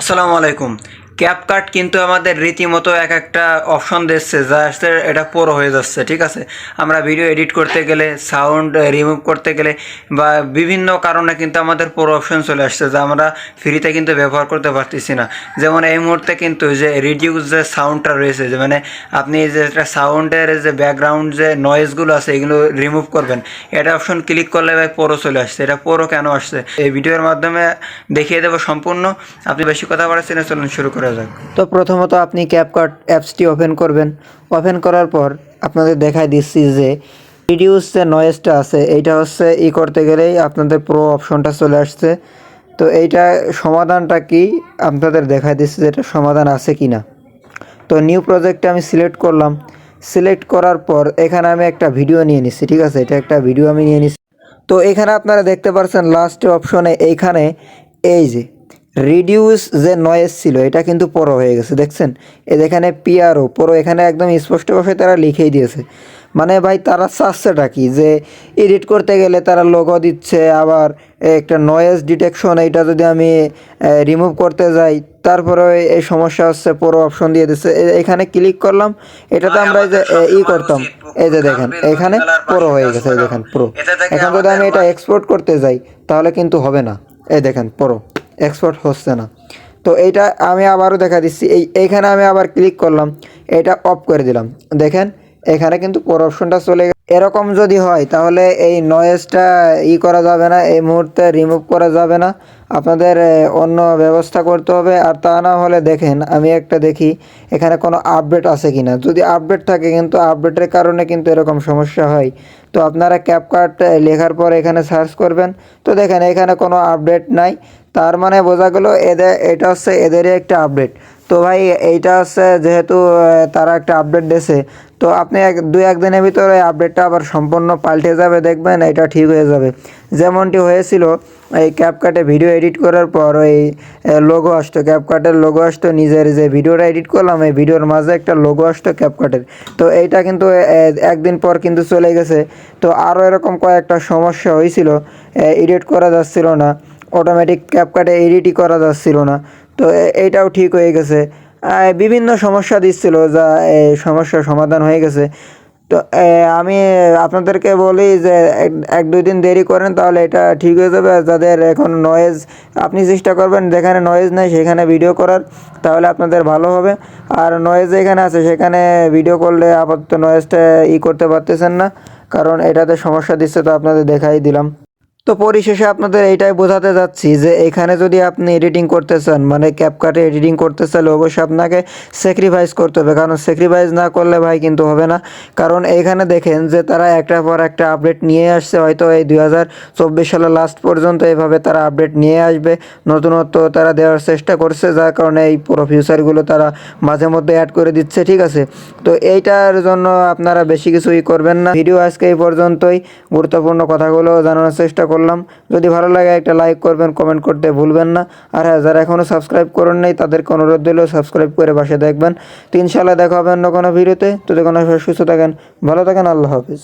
আসসালামু আলাইকুম। ক্যাপকাট কিন্তু আমাদের রীতিমতো এক একটা অপশন দিচ্ছে, যা এটা পুরো হয়ে যাচ্ছে, ঠিক আছে? আমরা ভিডিও এডিট করতে গেলে সাউন্ড রিমুভ করতে গেলে বা বিভিন্ন কারণে কিন্তু আমাদের পুরো অপশন চলে আসছে, যা আমরা ফ্রিতে কিন্তু ব্যবহার করতে পারতেছি না। যেমন এই মুহূর্তে কিন্তু যে রিডিউস যে সাউন্ডটা রয়েছে, যে মানে আপনি যে একটা সাউন্ডের যে ব্যাকগ্রাউন্ড যে নয়েজগুলো আছে, এগুলো রিমুভ করবেন, এটা অপশন ক্লিক করলে ভাই পুরো চলে আসছে। এটা পুরো কেন আসছে? এই ভিডিওর মাধ্যমে দেখিয়ে দেবো সম্পূর্ণ। আপনি বেশি কথা বলাচ্ছেন চলুন শুরু করা যাক। তো প্রথমত আপনি ক্যাপকাট অ্যাপসটি ওপেন করবেন। ওপেন করার পর আপনাদের দেখাই দিচ্ছি যে রিডিউস যে নয়েজটা আছে, এইটা হচ্ছে ই করতে গেলেই আপনাদের প্রো অপশনটা চলে আসছে। তো এইটা সমাধানটা কি? আপনাদের দেখাই দিচ্ছি যে এটা সমাধান আছে কি না তো নিউ প্রজেক্টে আমি সিলেক্ট করলাম। সিলেক্ট করার পর এখানে আমি একটা ভিডিও নিয়ে নিচ্ছি, ঠিক আছে? এটা একটা ভিডিও আমি নিয়ে নিচ্ছি। তো এখানে আপনারা দেখতে পাচ্ছেন লাস্ট অপশনে এইখানে এই যে রিডিউস যে নয়েজ ছিল এটা কিন্তু পরো হয়ে গেছে দেখছেন? এই যেখানে পিআরও পরো এখানে একদম স্পষ্ট ভাষায় তারা লিখেই দিয়েছে। মানে ভাই তারা চাচ্ছেটা কি? যে এডিট করতে গেলে তারা লোগো দিচ্ছে আবার একটা নয়েজ ডিটেকশন এইটা যদি আমি রিমুভ করতে যাই তারপরে এই সমস্যা হচ্ছে পুরো অপশন দিয়ে দিচ্ছে। এখানে ক্লিক করলাম এটাতে আমরা এই যে ই করতাম। এই যে দেখেন এখানে পুরো হয়ে গেছে এই দেখেন পুরো। এখন যদি আমি এটা এক্সপোর্ট করতে যাই তাহলে কিন্তু হবে না। এই দেখেন পুরো। এক্সপোর্ট হচ্ছে না। তো এইটা আমি আবারও দেখা দিচ্ছি। এই, এইখানে আমি আবার ক্লিক করলাম। এটা অফ করে দিলাম। দেখেন, এখানে কিন্তু পর অপশনটা চলে এরকম যদি হয়, তাহলে এই নয়েজটা ই করা যাবে না। এই মুহূর্তে রিমুভ করা যাবে না। আপনাদের অন্য ব্যবস্থা করতে হবে। আর তা না হলে দেখেন, আমি একটা দেখি, এখানে কোনো আপডেট আছে কি না যদি আপডেট থাকে, কিন্তু আপডেটের কারণে কিন্তু এরকম সমস্যা হয়। তো আপনারা ক্যাপকার্ট লেখার পর এখানে সার্চ করবেন। তো দেখেন, এখানে কোনো আপডেট নাই। তার মানে বোঝা গেলো এদের এটা হচ্ছে এদেরই একটা আপডেট তো ভাই, এইটা হচ্ছে যেহেতু তারা একটা আপডেট দিয়েছে, তো আপনি এক, দুই একদিনের ভিতরে আপডেটটা আবার সম্পূর্ণ পাল্টে যাবে, দেখবেন এটা ঠিক হয়ে যাবে। যেমনটি হয়েছিল, এই ক্যাপকাটে ভিডিও এডিট করার পর ওই লোগো আসতো। ক্যাপকাটের লোগো আসতো, নিজের যে ভিডিওটা এডিট করলাম, এই ভিডিওর মাঝে একটা লোগো আসতো ক্যাপকাটের তো এইটা কিন্তু একদিন পর কিন্তু চলে গেছে। তো আরও এরকম কয়েকটা সমস্যা হয়েছিল এডিট করা যাচ্ছিল না। অটোমেটিক ক্যাপকাটে এডিটই করা যাচ্ছিল না। তো এইটাও ঠিক হয়ে গেছে। বিভিন্ন সমস্যা দিচ্ছিল যা এই সমস্যার সমাধান হয়ে গেছে। তো আমি আপনাদেরকে বলি যে, এক- দুই দিন দেরি করেন তাহলে এটা ঠিক হয়ে যাবে। যাদের এখন নয়েজ আপনি চেষ্টা করবেন, যেখানে নয়েজ নেই সেখানে ভিডিও করার, তাহলে আপনাদের ভালো হবে। আর নয়েজ যেখানে আছে সেখানে ভিডিও করলে আপাতত নয়েজটা ই করতে পারতেছেন না, কারণ এটাতে সমস্যা দিচ্ছে তো আপনাদের দেখাই দিলাম। তো পরিশেষে আপনাদের এইটাই বোঝাতে যাচ্ছি যে এখানে যদি আপনি এডিটিং করতে চান মানে ক্যাপকাটে এডিটিং করতে চাইলে অবশ্যই আপনাকে স্যাক্রিফাইস করতে হবে। কারণ স্যাক্রিফাইস না করলে ভাই কিন্তু হবে না। কারণ এইখানে দেখেন যে তারা একটার পর একটা আপডেট নিয়ে আসছে। হয়তো এই দুই সালের লাস্ট পর্যন্ত এইভাবে তারা আপডেট নিয়ে আসবে। নতুনত্ব তারা দেওয়ার চেষ্টা করছে, যার কারণে এই পুরো ফিউচারগুলো তারা মাঝে মধ্যে অ্যাড করে দিচ্ছে, ঠিক আছে? তো এইটার জন্য আপনারা বেশি কিছুই করবেন না। ভিডিও আজকে এই পর্যন্তই। গুরুত্বপূর্ণ কথাগুলো জানানোর চেষ্টা করলাম। যদি ভালো লাগে একটা লাইক করবেন কমেন্ট করতে ভুলবেন না। আর হ্যাঁ যারা এখনও সাবস্ক্রাইব করেন নাই, তাদেরকে অনুরোধ দিলেও সাবস্ক্রাইব করে পাশে দেখবেন। তিন সালে দেখা হবে অন্য কোনো ভিডিওতে তো। দেখুন সুস্থ থাকেন, ভালো থাকেন, আল্লাহ হাফিজ।